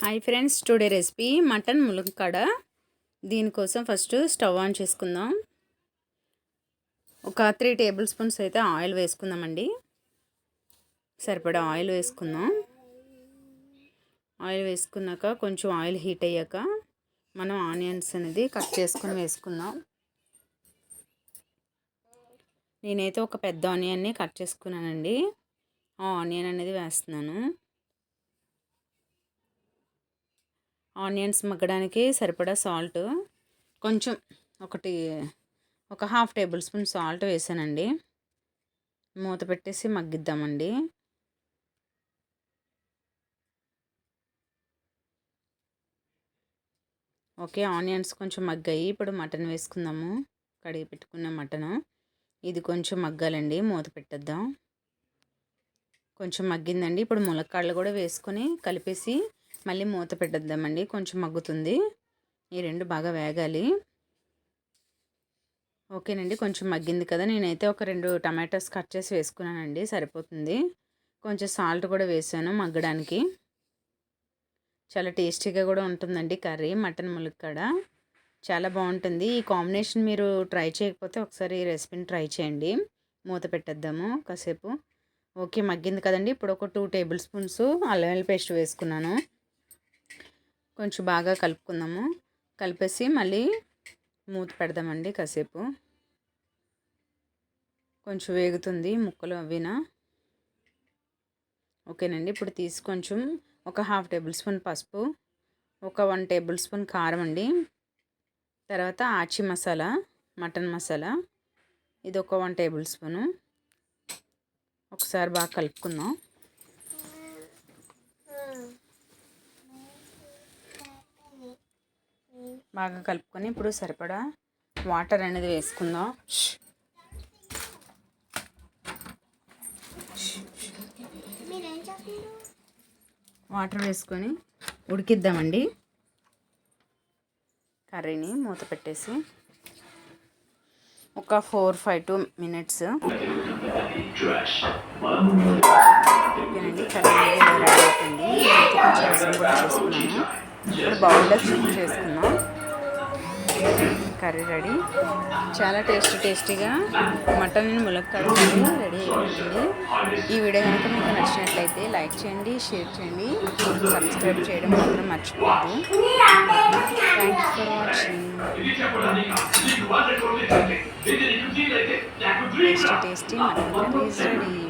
Hi friends today recipe mutton ములక్కడ. దీనికోసం first stove on చేసుకుందాం. ఒక త్రీ టేబుల్ స్పూన్స్ అయితే ఆయిల్ వేసుకుందామండి. సరిపడా ఆయిల్ వేసుకుందాం. ఆయిల్ వేసుకున్నాక కొంచెం ఆయిల్ హీట్ అయ్యాక మనం ఆనియన్స్ అనేది కట్ చేసుకుని వేసుకుందాం. నేనైతే ఒక పెద్ద ఆనియన్ని కట్ చేసుకున్నానండి. ఆ ఆనియన్ అనేది వేస్తున్నాను. ఆనియన్స్ మగ్గడానికి సరిపడా సాల్ట్ కొంచెం ఒకటి ఒక హాఫ్ టేబుల్ స్పూన్ సాల్ట్ వేసానండి. మూత పెట్టేసి మగ్గిద్దామండి. ఓకే ఆనియన్స్ కొంచెం మగ్గాయి. ఇప్పుడు మటన్ వేసుకుందాము. కడిగి పెట్టుకున్న మటను. ఇది కొంచెం మగ్గాలండి. మూత పెట్టేద్దాం. కొంచెం మగ్గిందండి. ఇప్పుడు ములక్కాడలు కూడా వేసుకొని కలిపేసి మళ్ళీ మూత పెట్టేద్దామండి. కొంచెం మగ్గుతుంది. ఈ రెండు బాగా వేగాలి. ఓకేనండి. కొంచెం మగ్గింది కదా. నేనైతే ఒక రెండు టమాటోస్ కట్ చేసి వేసుకున్నానండి. సరిపోతుంది. కొంచెం సాల్ట్ కూడా వేసాను మగ్గడానికి. చాలా టేస్టీగా కూడా ఉంటుందండి కర్రీ. మటన్ ములక్కడ. చాలా బాగుంటుంది. ఈ కాంబినేషన్ మీరు ట్రై చేయకపోతే ఒకసారి ఈ రెసిపీని ట్రై చేయండి. మూత పెట్టేద్దాము కాసేపు. ఓకే మగ్గింది కదండి. ఇప్పుడు ఒక టూ టేబుల్ స్పూన్స్ అల్లం పేస్ట్ వేసుకున్నాను. కొంచెం బాగా కలుపుకుందాము. కలిపేసి మళ్ళీ మూత పెడదామండి కాసేపు. కొంచెం వేగుతుంది ముక్కలు అవినా ఓకేనండి. ఇప్పుడు తీసి కొంచెం ఒక హాఫ్ టేబుల్ స్పూన్ పసుపు ఒక వన్ టేబుల్ స్పూన్ కారం అండి. తర్వాత ఆచి మసాలా మటన్ మసాలా ఇది ఒక వన్ టేబుల్ స్పూను. ఒకసారి బాగా కలుపుకుందాం. బాగా కలుపుకొని ఇప్పుడు సరిపడా వాటర్ అనేది వేసుకుందాం. వాటర్ వేసుకొని ఉడికిద్దామండి. కర్రీని మూత పెట్టేసి ఒక ఫోర్ ఫైవ్ టూ మినిట్స్ ఓకేనండి కర్రీ రెడీ అవుతుంది. కూడా చేసుకున్నాను. ఇప్పుడు బౌల్లో షిఫ్ట్ కర్రీ రెడీ. చాలా టేస్టీ టేస్టీగా మటన్ ములక్కాడ రెడీ అయిపోయింది. ఈ వీడియో కనుక మీకు నచ్చినట్లయితే లైక్ చేయండి షేర్ చేయండి సబ్స్క్రైబ్ చేయడం మాత్రం మర్చిపోద్దు thanks for watching tasty tasty mutton curry ready.